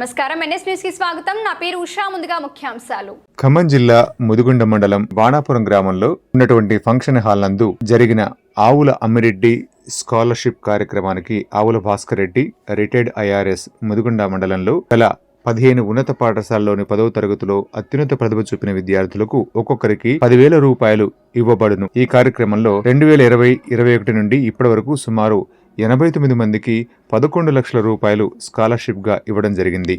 నమస్కారం. ఎన్ఎస్ న్యూస్కి స్వాగతం. నా పేరు ఉషా. ముందుగా ముఖ్యాంశాలు. ఖమ్మం జిల్లా ముదిగుండ మండలం బాణాపురం గ్రామంలో ఉన్నటువంటి ఫంక్షన్ హాల్ నందు జరిగిన ఆవుల అమ్మిరెడ్డి స్కాలర్షిప్ కార్యక్రమానికి ఆవుల భాస్కర్ రెడ్డి రిటైర్డ్ ఐఆర్ఎస్ ముదిగుండ మండలంలో గల పదిహేను ఉన్నత పాఠశాలలోని పదవ తరగతిలో అత్యున్నత ప్రతిభ చూపిన విద్యార్థులకు ఒక్కొక్కరికి పదివేల రూపాయలు ఇవ్వబడును. ఈ కార్యక్రమంలో రెండు వేల ఇరవై ఇరవై ఒకటి నుండి ఇప్పటి వరకు సుమారు ఎనభై తొమ్మిది మందికి పదకొండు లక్షల రూపాయలు స్కాలర్షిప్గా ఇవ్వడం జరిగింది.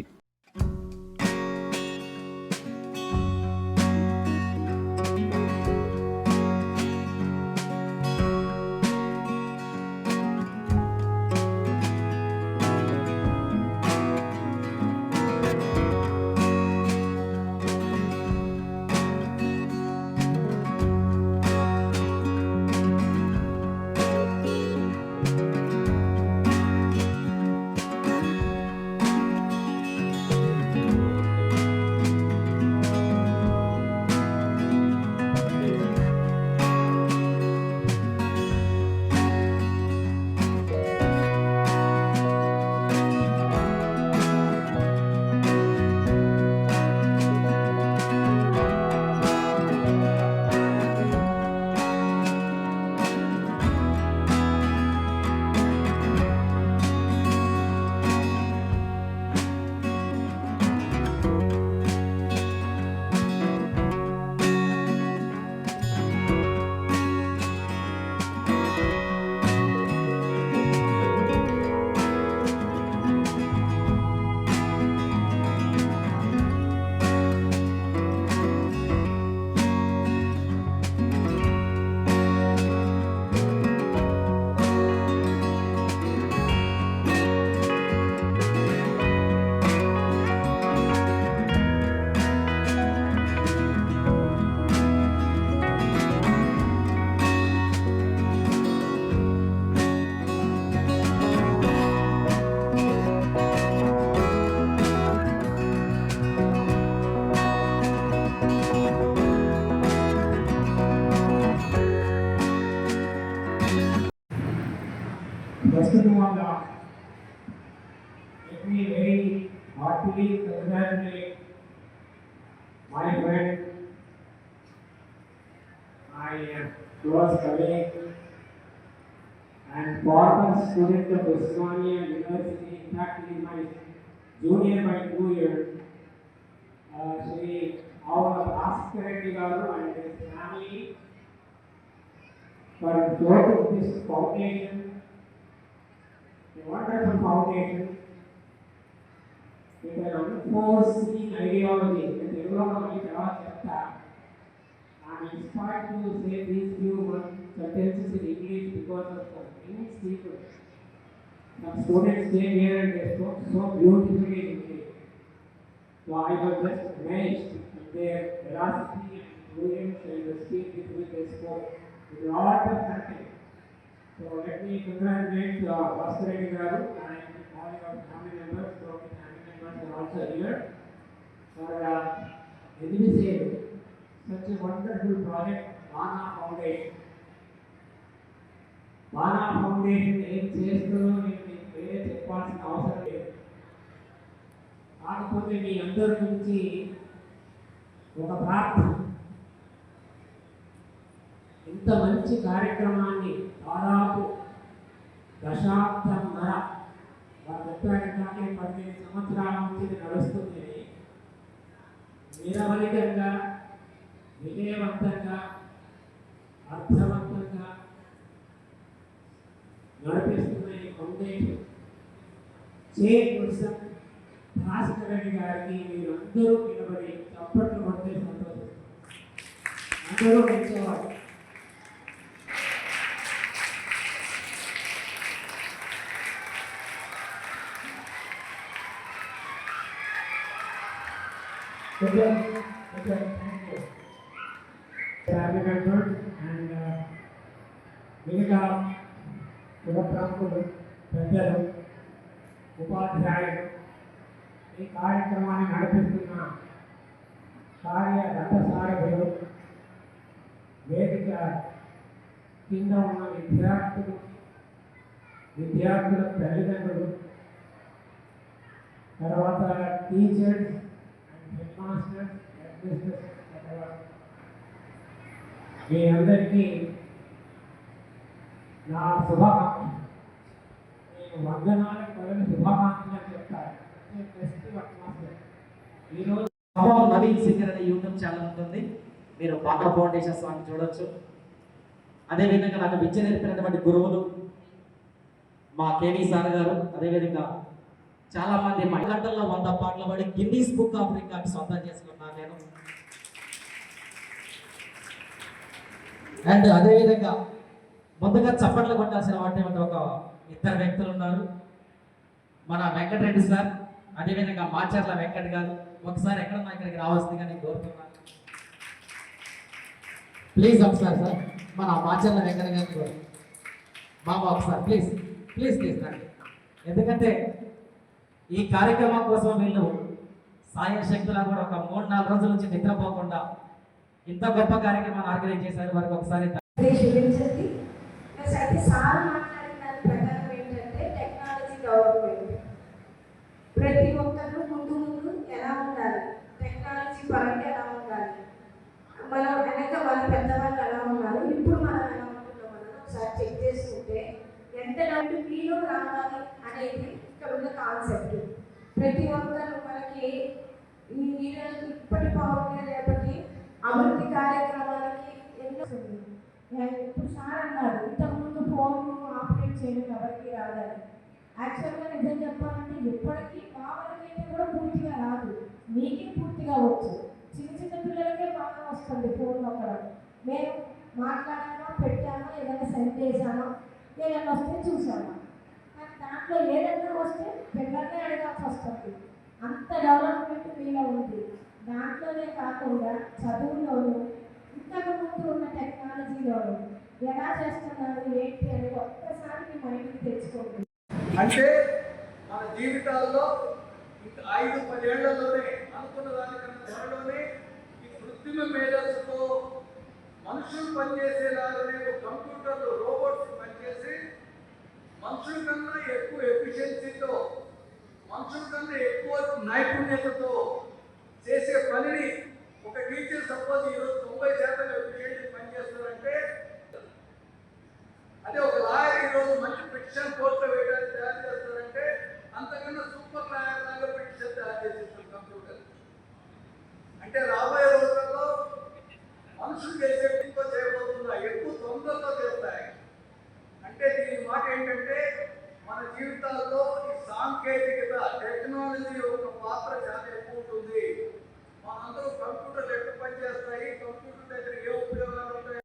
First of all, uh, let me very heartily congratulate my friend, my close colleague, and former student of Osmania University, in fact, is my junior by two years, uh, Shri Aula Bhaskar Reddy garu and his family for of this foundation a wonderful foundation with an unforeseen ideology. I'm inspired to say these few sentences in English because of the English people. Some students came here and they spoke so beautifully in English. So I was just amazed at their veracity and brilliance and the speed with which they spoke with a lot of content. So let me congratulate uh, Bhaskar Reddy garu and all your family members, broken family members are also here for uh, initiating such a wonderful project, Vana Foundation. Vana Foundation ఏం చేస్తుందో నేను మీకు వేరే చెప్పాల్సిన అవసరం లేదు కాకపోతే మీ అందరి నుంచి ఒక ప్రార్థన ఇంత మంచి కార్యక్రమాన్ని దాదాపు దశాబ్దం వారు వాళ్ళు చెప్పారంటే పదిహేను సంవత్సరాల నుంచి నడుస్తుంది నిరవధికంగా విజయవంతంగా అర్థవంతంగా నడిపిస్తున్న ఈ ఫౌండేషన్. చైర్పర్సన్ భాస్కర్ రెడ్డి గారికి మీరు అందరూ నిలబడి చప్పట్లు కొడితే సంతోషం. అందరూ నిల్చోవాలి. అండ్ okay, thank ఉపాధ్యాయులు ఈ కార్యక్రమాన్ని నడిపిస్తున్న కార్య రథసారథులు వేదిక కింద ఉన్న విద్యార్థులు విద్యార్థుల తల్లిదండ్రులు తర్వాత టీచర్స్ బిజినెస్ మీ అందరికీ నా శుభాకాంక్షలు. నేను వందనాలకు పదని శుభాకాంక్షలు అని చెప్తాను. ఈరోజు నవీన్ సింగర్ అనే యూట్యూబ్ ఛానల్ ఉంటుంది. మీరు పాట ఫౌండేషన్ సాంగ్ చూడొచ్చు. అదేవిధంగా నాకు విద్య నేర్పినటువంటి గురువులు మా కేవీ సార్ గారు. అదేవిధంగా చాలా మంది మణిగంటల్లో వంద పాటలు పడి గిన్నీస్ బుక్ ఆఫ్ రికార్డ్ సొంతం చేసుకున్నాను నేను అండ్ అదేవిధంగా ముందుగా చప్పట్లు కొట్టాల్సిన వాటి ఒక ఇద్దరు వ్యక్తులు ఉన్నారు మన వెంకటరెడ్డి సార్ అదేవిధంగా మాచర్ల వెంకట్ గారు ఒకసారి ఎక్కడన్నా ఇక్కడికి రావాల్సిందిగా నేను కోరుతున్నాను ప్లీజ్ ఒకసారి సార్ మన మాచర్ల వెంకట గారిని కూడా బాబా ఒకసారి ప్లీజ్ ప్లీజ్ ప్లీజ్ రండి ఎందుకంటే ఈ కార్యక్రమం కోసం వీళ్ళు సాయ శక్తుల కూడా ఒక మూడు నాలుగు రోజుల నుంచి నిద్రపోకుండా ఇంత గొప్ప కార్యక్రమాన్ని ఆర్గనైజ్ చేశారు. వారికి ఒకసారి మాట్లాడిన ఏంటంటే టెక్నాలజీ డెవలప్మెంట్ ప్రతి ఒక్కరు ముందు ముందు ఎలా ఉండాలి? టెక్నాలజీ పరంగా ఎలా ఉండాలి? మనం వెనక వాళ్ళ పెద్దవాళ్ళు ఎలా ఉన్నారు ఇప్పుడు మనం ఎలా ఉంటున్నాం అన్నది ఒకసారి చెక్ చేసుకుంటే ఎంత డబ్బు మీలో రావాలి అనేది ఇక్కడ ఉన్న కాన్సెప్ట్ ప్రతి ఒక్కరు మనకి ఈ ఈరోజు ఇప్పటి పౌరులు రేపటి అభివృద్ధి కార్యక్రమాలకి ఎన్నో ఇప్పుడు సార్ అన్నారు ఇంతకుముందు ఫోన్ ఆపరేట్ చేయడం ఎవరికి రాదని. యాక్చువల్గా నిజం చెప్పాలంటే ఇప్పటికీ మా వరకైతే కూడా పూర్తిగా రాదు. మీకే పూర్తిగా వచ్చు. చిన్న చిన్న పిల్లలకే బాగా వస్తుంది ఫోన్ నొక్కడం. మేము మాట్లాడామా పెట్టామా ఏదైనా సెండ్ చేశామా ఏదైనా వస్తే చూసామా కానీ దాంట్లో ఏదైనా వస్తే పిల్లల్ని అడగాల్సి వస్తుంది. డెవలప్మెంట్ మీలో ఉంది. దాంట్లోనే కాకుండా చదువులోను ఇంతకు ముందు ఉన్న టెక్నాలజీలోను ఎలా చేస్తున్నారు ఏంటి అని ఒక్కసారి మీ మైండ్కి తెచ్చుకోండి అంటే మన జీవితాల్లో ఇంక ఐదు పదేళ్ళలోనే అనుకున్న దానికన్నా త్వరలోనే ఈ కృత్రిమ మేధస్సుతో మనుషులు పనిచేసేలాగానే ఒక కంప్యూటర్లు రోబోట్స్ పనిచేసి మనుషుల కన్నా ఎక్కువ ఎఫిషియన్సీతో మనుషుల కన్నా మాట ఏంటంటే మన జీవితాల్లో ఈ సాంకేతికత టెక్నాలజీ యొక్క పాత్ర చాలా ఎక్కువ ఉంటుంది. మనందరూ కంప్యూటర్లు ఎక్కడ పనిచేస్తాయి? కంప్యూటర్ దగ్గర ఏ ఉపయోగాలు ఉంటాయి?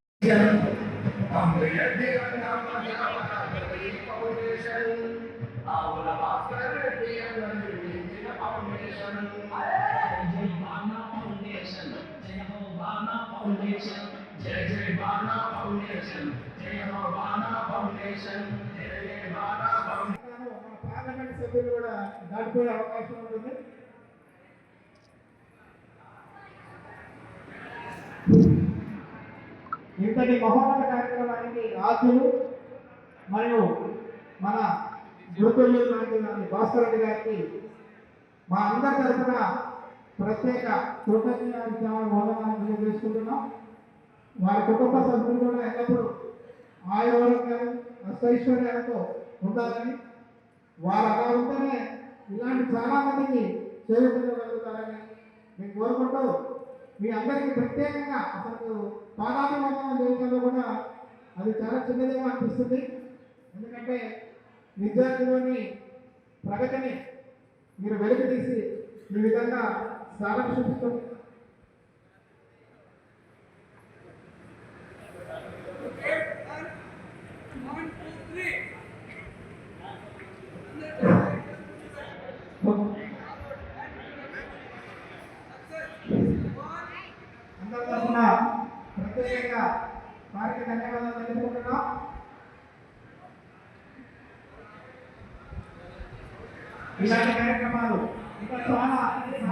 మన పార్లమెంట్ సభ్యులు కూడా దాటిపోయే అవకాశం ఉంటుంది ఇంతటి మహోన్నత కార్యక్రమానికి రాజులు మరియు మన గురుతుల్లు లాంటి భాస్కర్ రెడ్డి గారికి మా అందరి తరఫున ప్రత్యేక కృతజ్ఞత వందనాలు తెలియజేసుకుంటున్నాం. వారి కుటుంబ సభ్యులు కూడా ఎల్లప్పుడూ ఆయుర్వేదం అష్టైశ్వర్యాలతో ఉండాలని వారు అలా ఉంటేనే ఇలాంటి చాలా మందికి చేరుకోగలుగుతారని మేము కోరుకుంటూ మీ అందరికీ ప్రత్యేకంగా అసలు పాదాభివందనం చేయడంలో కూడా అది చాలా చిన్నదిగా అనిపిస్తుంది. ఎందుకంటే విద్యార్థిలోని ప్రగతిని మీరు వెలుగు తీసి ఈ విధంగా సారం చూపిస్తూ అందరి తరఫున ప్రత్యేకంగా వారికి ధన్యవాదాలు తెలుపుకుంటున్నాం ఇలాంటి కార్యక్రమాలు ఇంకా చాలా